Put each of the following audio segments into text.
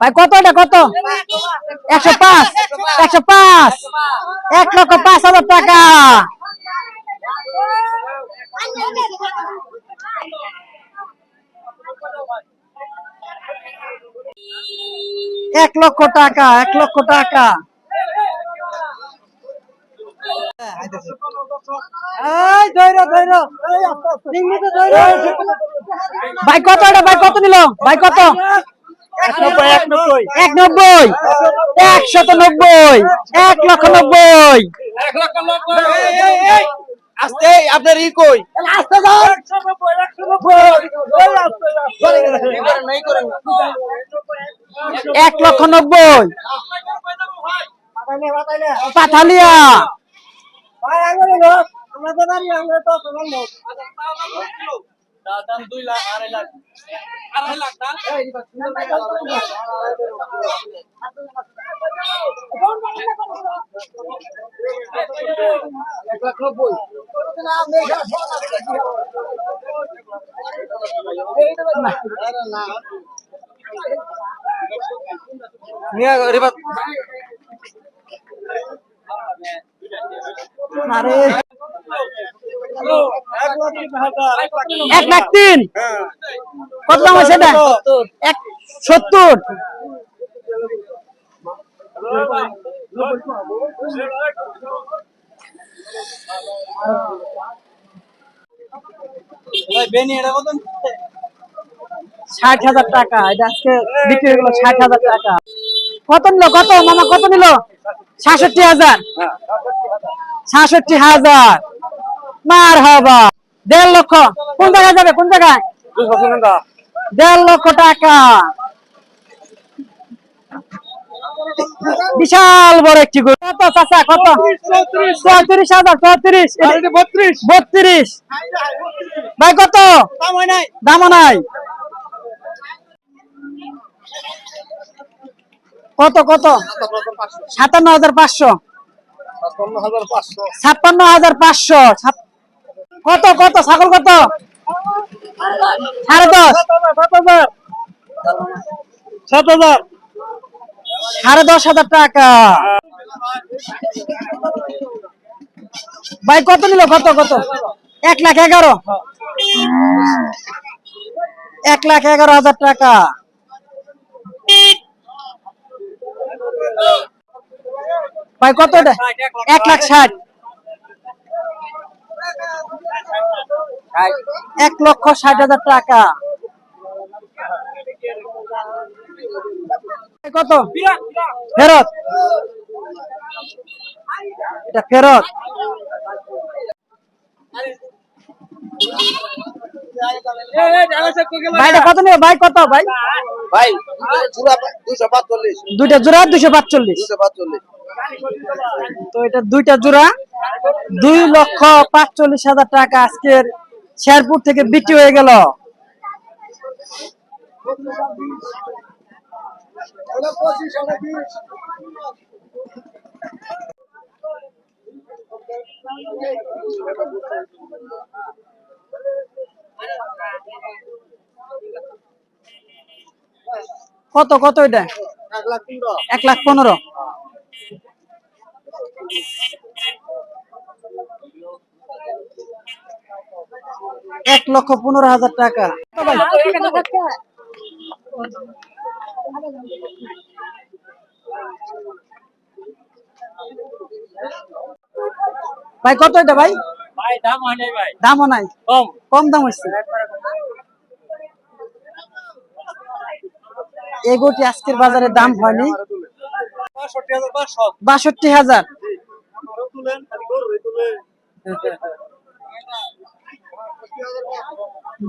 ভাই, কত এটা, কত? একশো পাঁচ একশো পাঁচ, এক লক্ষ পাঁচ হাজার টাকা। এক লক্ষ টাকা, এক লক্ষ টাকা। এই, ধৈর্য ধৈর্য। ইংলিশে ধৈর্য ভাই কত এটা? ভাই কত নিল? ভাই কত? এক নব্বই একশত নব্বই। এক লক্ষ নব্বই। আস্তে আপনার ই কই? এক লক্ষ নব্বই। পাথালিয়া। দুই লাখ আড়াই লাখ আড়াই লাখ না এক লাখ নব্বই আরে এক লাখ তিন। কত দাম আছে এক সত্তর। ষাট হাজার টাকা। এটা আজকে বিক্রি হয়ে গেল ষাট হাজার টাকা। কত নিল? কত? মামা, কত নিল? সাতষট্টি হাজার। সাতষট্টি হাজার। মার হবা। দেড় লক্ষ। কোন জায়গায় যাবে? কোন জায়গায়? দেড় লক্ষ টাকা। বিশাল বড় একটি গরু। কত চাচা কত? চৌত্রিশ হাজার চৌত্রিশ বত্রিশ। বত্রিশ। ভাই কত? দামও নাই। কত কত? সাতান্ন হাজার পাঁচশো। হাজার পাঁচশো। ছাপ্পান্ন হাজার পাঁচশো। কত কত, ছাগল কত? সাড়ে দশ। সাত হাজার। সাড়ে দশ হাজার টাকা। ভাই, কত নিল? কত কত? এক লাখ এগারো। এক লাখ এগারো হাজার টাকা। ভাই, কত এক লাখ ষাট। এক লক্ষ ষাট হাজার টাকা। কত? ফেরত। এটা ফেরত। ভাই কত নেবে? ভাই কত? ভাই? দুইটা জোড়া পাঁচচল্লিশ। পাঁচচল্লিশ। তো এটা দুইটা জোড়া। দুই লক্ষ পাঁচচল্লিশ হাজার টাকা আজকের শেরপুর থেকে বিক্রি হয়ে গেল। কত কত এটা? এক লাখ পনেরো। এক লক্ষ পনেরো হাজার টাকা। ভাই কত এটা ভাই? দামও নাই কম। কম দাম হচ্ছে এগোটি আজকের বাজারে দাম হয়নি। বাষট্টি হাজার পাঁচশো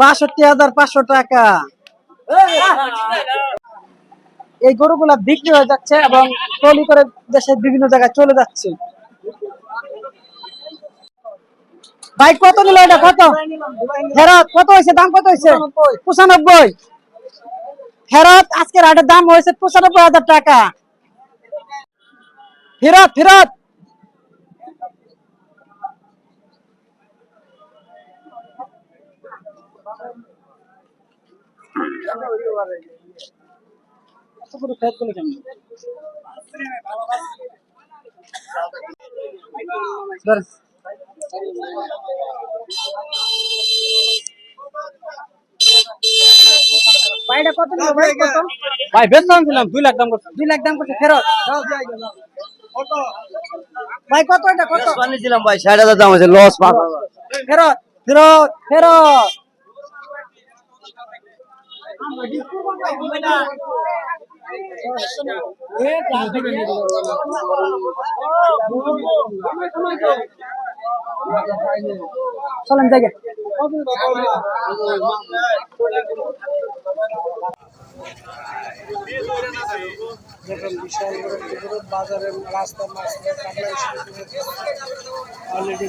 বাষট্টি হাজার পাঁচশো টাকা। এই বিক্রি হয়ে যাচ্ছে এবং করে দেশের বিভিন্ন জায়গায় চলে যাচ্ছে। ভাই, কত নিল এটা? কত? ফেরত কত হয়েছে? দাম কত হয়েছে? পঁচানব্বই। ফেরত আজকের দাম হয়েছে পঁচানব্বই হাজার টাকা। ফেরত ফেরত। ভাইটা কত নিল ভাই কত ভাই বেচলাম ছিলাম দুই লাখ দাম করছে দুই লাখ দাম করছে ফেরত ভাই কত? এটা কত ছিলাম ভাই ষাট হাজার দাম লস ফেরত ফেরত ফেরত। চলেন দেখেন বিশাল বড় বাজারের মাঝখানে কাটলাই অলরেডি